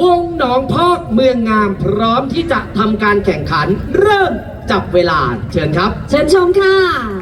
วงหนองพอกเมืองงามพร้อมที่จะทำการแข่งขัน เริ่มจับเวลาเชิญครับ เชิญชมค่ะ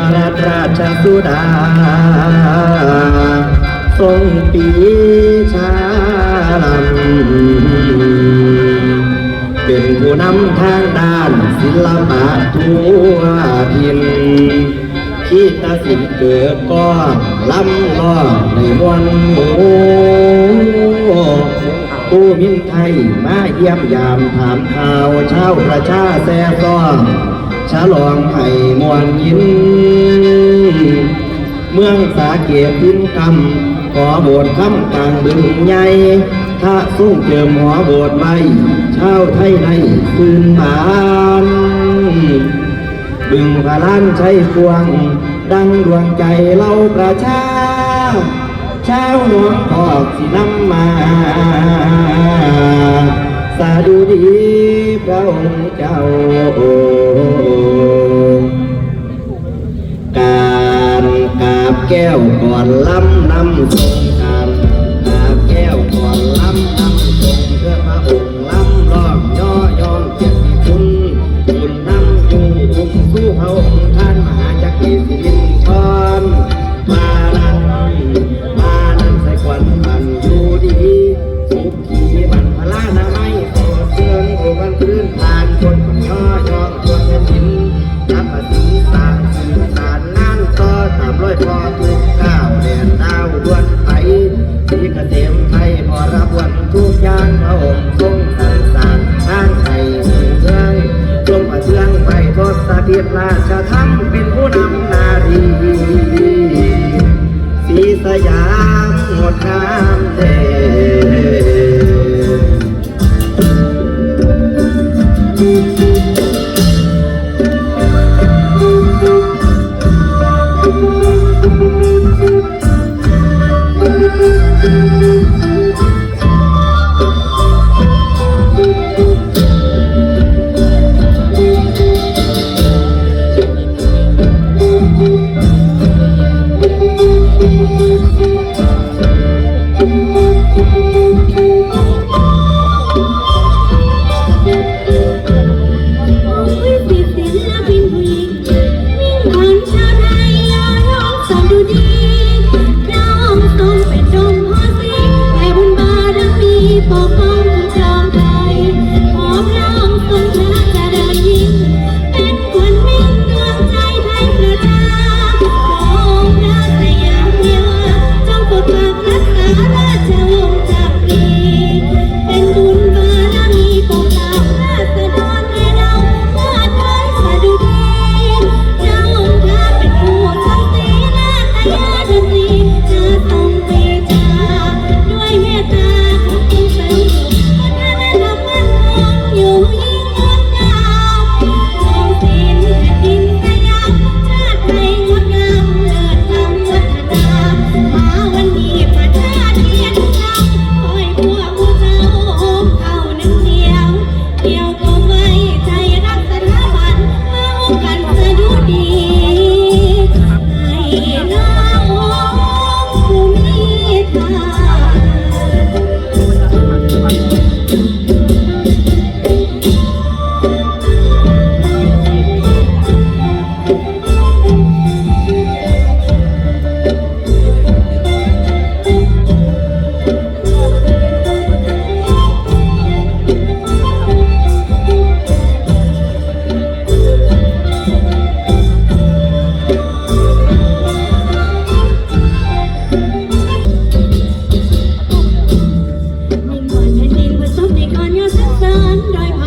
ระเทพรัตนราชสุดา ทรงปีชาลัมเป็นผู้นำทางด้านศิลปะทั่วทินที่ตสินเกิดก้อนลำล้อในมวลหมูผู้มินไทยมาเยี่ยมยามถามข่าวเชาประชาแซ่ซ้อ ฉลองให้มวลยินเมืองสาเกตพินกรรมขอบสถ์คำกลางบึงใหญ่ถ้าสู้เจิมหัวบสถ์ไว้ชาวไทยในคืนบานบึงพลานใช้พวง ดังดวงใจเล่าประชาชาวหลวงพอกสินำมา ตาดูดีพระองค์เจ้า การกาบแก้วก่อนล้ำนำโซ องโอกันพื้นผ่า i'm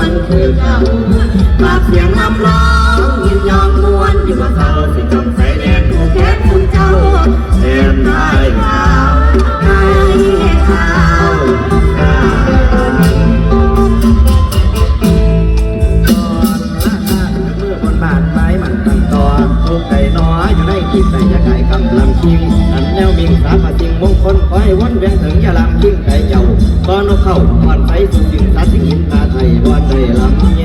วนคือเก่าปากเสียงลำร้องยินยอมมวนอยู่ว่าเศร้าสิจงใส่แดนถูแขนคุณเจ้าแทนได้ขาวได้ขาวได้ก่อนละห้าเมื่อบนบานไม้มันตั้งตอนทุกใจน้อยอยู่ในจิตใจจะไก่กำลังคิงอันแนวมิงสามาจริงมงคลคอยวนเวียนถึงอย่าลำคิงไก่เจ้าตอนนกเข้าอ่อนไปสู่จึงตัดสิงหินตา ไทยว่าใจลำ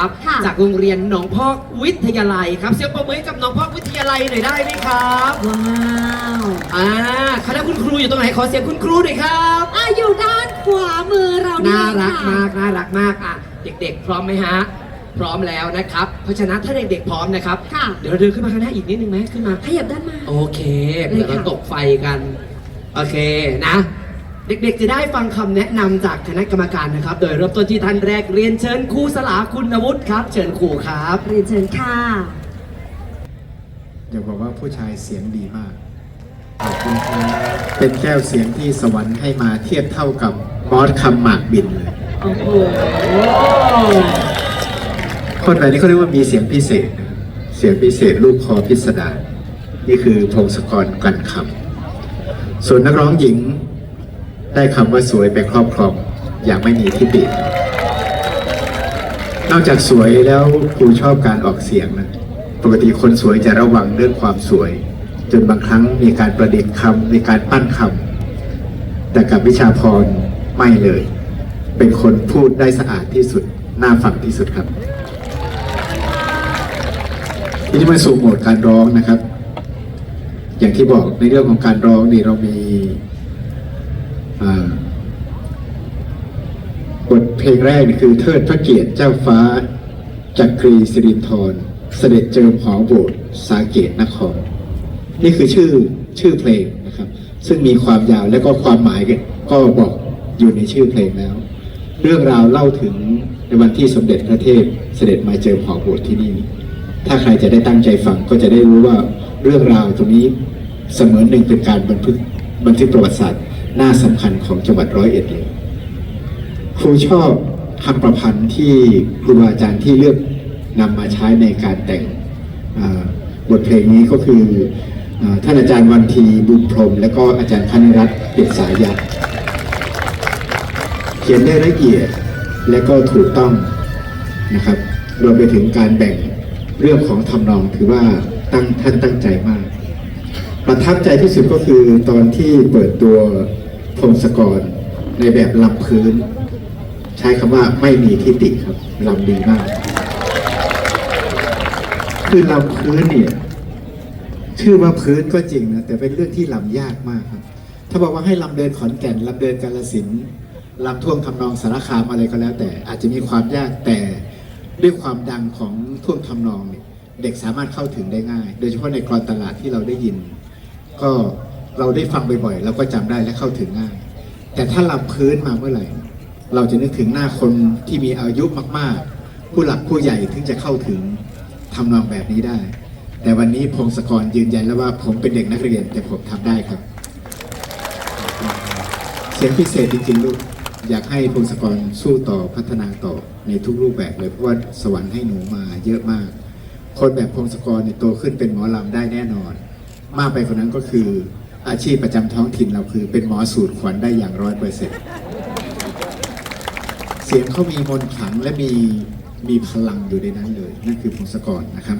ครับ ค่ะ จากโรงเรียนหนองพอกวิทยาลัยครับเสียงประมือให้กับหนองพอกวิทยาลัยหน่อยได้ไหมครับว้าวอ่าคณะคุณครูอยู่ตรงไหนขอเสียงคุณครูหน่อยครับอะอยู่ด้านขวามือเรานี่น่ารักค่ะมากน่ารักมากอะเด็กๆ พร้อมไหมฮะ พร้อมแล้วนะครับ เพราะฉะนั้นถ้าเด็กๆพร้อมนะครับ ค่ะเดี๋ยวเราเดินขึ้นมาข้างหน้าอีกนิดนึงไหมขึ้นมา ขยับด้านมา โอเคเดี๋ยวเราตกไฟกัน โอเคนะ เด็กๆ จะได้ฟังคำแนะนำจากคณะกรรมการนะครับ โดยเริ่มต้นที่ท่านแรกเรียนเชิญครูสลาคุณวุฒิครับ เชิญครูครับ เรียนเชิญค่ะ อยากบอกว่าผู้ชายเสียงดีมากขอบคุณครับเป็นแก้วเสียงที่สวรรค์ให้มาเทียบเท่ากับบอสคำหมากบินเลย โอ้โห คนแบบนี้เขาเรียกว่ามีเสียงพิเศษนะเสียงพิเศษลูกคอพิสดารนี่คือพงศกรกลั่นคำส่วนนักร้องหญิง ได้คำว่าสวยไปครอบครองอย่างไม่มีที่ตินอกจากสวยแล้วครูชอบการออกเสียงนะปกติคนสวยจะระวังเรื่องความสวย จนบางครั้งมีการประดิษฐ์คำมีการปั้นคำแต่กับวิชาพรไม่เลย เป็นคนพูดได้สะอาดที่สุดน่าฟังที่สุดครับทีนี้มาสู่โหมดการร้องนะครับ อย่างที่บอกในเรื่องของการร้องนี่เรามี บทเพลงแรกคือเทิดพระเกียรติเจ้าฟ้า จักรีสิรินทร เสด็จเจิมหอโบสถ์สาเกตนคร นี่คือชื่อชื่อเพลงนะครับ ซึ่งมีความยาวและก็ความหมายก็บอกอยู่ในชื่อเพลงแล้ว เรื่องราวเล่าถึงในวันที่สมเด็จพระเทพเสด็จมาเจิมหอโบสถ์ที่นี่ ถ้าใครจะได้ตั้งใจฟังก็จะได้รู้ว่าเรื่องราวตรงนี้เสมือนหนึ่งเป็นการบันทึกบันทึกประวัติศาสตร์ หน้าสำคัญของจังหวัดร้อยเอ็ดเลย ครูชอบคำประพันธ์ที่ครูบาอาจารย์ที่เลือกนำมาใช้ในการแต่งบทเพลงนี้ก็คืออท่านอาจารย์วันทีบุญพรม และก็อาจารย์คณิรัตน์เกียรติสายันเขียนได้ละเอียดและก็ถูกต้องนะครับรวมไปถึงการแบ่งเรื่องของทำนองถือว่าตั้งท่านตั้งใจมาก ประทับใจที่สุดก็คือตอนที่เปิดตัว พงศกรในแบบลำพื้น ใช้คำว่าไม่มีทิฏฐิครับลำดีมาก คือลำพื้นเนี่ยชื่อว่าพื้นก็จริงนะแต่เป็นเรื่องที่ลำยากมากครับ ถ้าบอกว่าให้ลำเดินขอนแก่นลำเดินกาลสินธุ์ลำท่วงทำนองสารคามอะไรก็แล้ว แต่อาจจะมีความยากแต่ด้วยความดังของท่วงทำนองเนี่ยเด็กสามารถเข้าถึงได้ง่าย โดยเฉพาะในกรอนตลาดที่เราได้ยิน ก็ เราได้ฟังบ่อยๆเราก็จำได้และเข้าถึงง่าย แต่ถ้าลำพื้นมาเมื่อไหร่ เราจะนึกถึงหน้าคนที่มีอายุมากๆ ผู้หลักผู้ใหญ่ถึงจะเข้าถึงทำนองแบบนี้ได้ แต่วันนี้พงศกรยืนยันแล้วว่าผมเป็นเด็กนักเรียนแต่ผมทำได้ครับ เสียงพิเศษจริงๆลูกอยากให้พงศกรสู้ต่อพัฒนาต่อในทุกรูปแบบเลยเพราะว่าสวรรค์ให้หนูมาเยอะมาก คนแบบพงศกรเนี่ยโตขึ้นเป็นหมอลำได้แน่นอน มากไปกว่านั้นก็คือ อาชีพประจำท้องถิ่นเราคือ เป็นหมอสูตรขวัญได้อย่างร้อยเปอร์เซ็นต์เสียงเขามีมนต์ขลังและมีมีพลังอยู่ในนั้นเลย นั่นคือพงศกรนะครับ